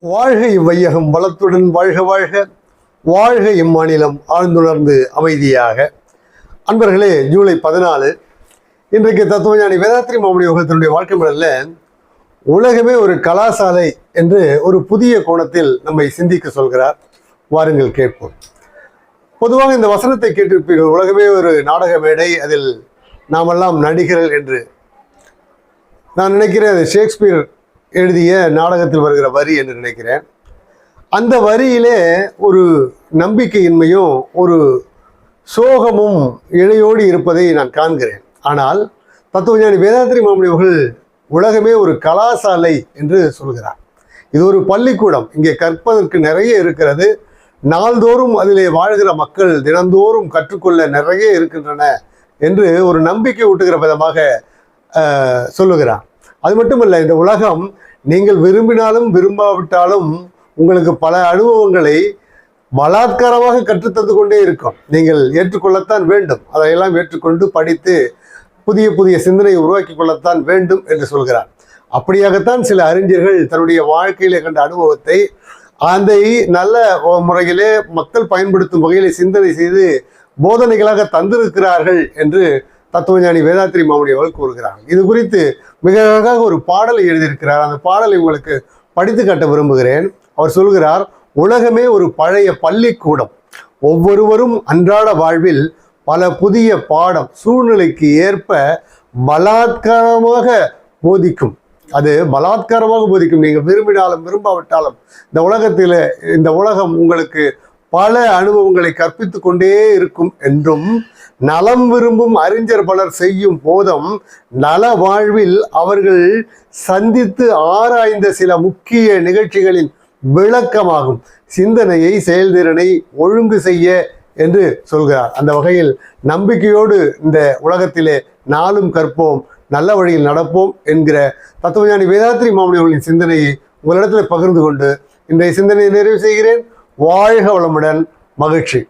வாழ்க இவ்வையகம் வளத்துடன் வாழ்க வாழ்க. வாழ்க இம்மாநிலம் ஆழ்ந்துணர்ந்து அமைதியாக. அன்பர்களே ஜூலை பதினாலு இன்றைக்கு தத்துவஞானி வேதாத்திரி மாமணி அவர்கள் வாழ்க்கை முறையில் உலகமே ஒரு கலாசாலை என்று ஒரு புதிய கோணத்தில் நம்மை சிந்திக்க சொல்கிறார். வாருங்கள் கேட்போம். பொதுவாக இந்த வசனத்தை கேட்டிருப்பீர்கள் உலகமே ஒரு நாடக மேடை அதில் நாமெல்லாம் நடிகர்கள் என்று. நான் நினைக்கிறேன் அது ஷேக்ஸ்பியர் எழுதிய நாடகத்தில் வருகிற வரி என்று நினைக்கிறேன். அந்த வரியிலே ஒரு நம்பிக்கையின்மையும் ஒரு சோகமும் இழையோடு இருப்பதை நான் காண்கிறேன். ஆனால் தத்துவஞானி வேதாத்திரி மாமணி அவர்கள் உலகமே ஒரு கலாசாலை என்று சொல்கிறார். இது ஒரு பள்ளிக்கூடம். இங்கே கற்பதற்கு நிறைய இருக்கிறது. நாள்தோறும் அதிலே வாழ்கிற மக்கள் தினந்தோறும் கற்றுக்கொள்ள நிறைய இருக்கின்றன என்று ஒரு நம்பிக்கை ஊட்டுகிற விதமாக சொல்லுகிறார். அது மட்டும் இல்லை இந்த உலகம் நீங்கள் விரும்பினாலும் விரும்பாவிட்டாலும் உங்களுக்கு பல அனுபவங்களை பலாத்காரமாக கற்றுத்தந்து கொண்டே இருக்கும். நீங்கள் ஏற்றுக்கொள்ளத்தான் வேண்டும். அதையெல்லாம் ஏற்றுக்கொண்டு படித்து புதிய புதிய சிந்தனையை உருவாக்கி கொள்ளத்தான் வேண்டும் என்று சொல்கிறார். அப்படியாகத்தான் சில அறிஞர்கள் தன்னுடைய வாழ்க்கையிலே கண்ட அனுபவத்தை அதை நல்ல முறையிலே மக்கள் பயன்படுத்தும் வகையிலே சிந்தனை செய்து போதனைகளாக தந்திருக்கிறார்கள் என்று தத்துவஞானி வேதாத்திரி மாமணி அவர்கள் கூறுகிறார். இது குறித்து மிக அழகாக ஒரு பாடலை எழுதியிருக்கிறார். அந்த பாடலை உங்களுக்கு படித்து காட்ட விரும்புகிறேன். அவர் சொல்கிறார் உலகமே ஒரு பழைய பள்ளிக்கூடம். ஒவ்வொருவரும் அன்றாட வாழ்வில் பல புதிய பாடம் சூழ்நிலைக்கு ஏற்ப பலாத்காரமாக போதிக்கும். அது பலாத்காரமாக போதிக்கும். நீங்கள் விரும்பினாலும் விரும்பாவிட்டாலும் இந்த உலகத்தில் இந்த உலகம் உங்களுக்கு பல அனுபவங்களை கற்பித்து கொண்டே இருக்கும் என்றும் நலம் விரும்பும் அறிஞர் பலர் செய்யும் போதும் நல வாழ்வில் அவர்கள் சந்தித்து ஆராய்ந்த சில முக்கிய நிகழ்ச்சிகளின் விளக்கமாகும். சிந்தனையை செயல்திறனை ஒழுங்கு செய்ய என்று சொல்கிறார். அந்த வகையில் நம்பிக்கையோடு இந்த உலகத்திலே நாளும் கற்போம் நல்ல வழியில் நடப்போம் என்கிற தத்துவஞானி வேதாத்திரி மாமணி அவர்களின் சிந்தனையை உங்களிடத்தில் பகிர்ந்து கொண்டு இன்றைய சிந்தனையை நிறைவு செய்கிறேன். வாழ்க வளமுடன் மகிழ்ச்சி.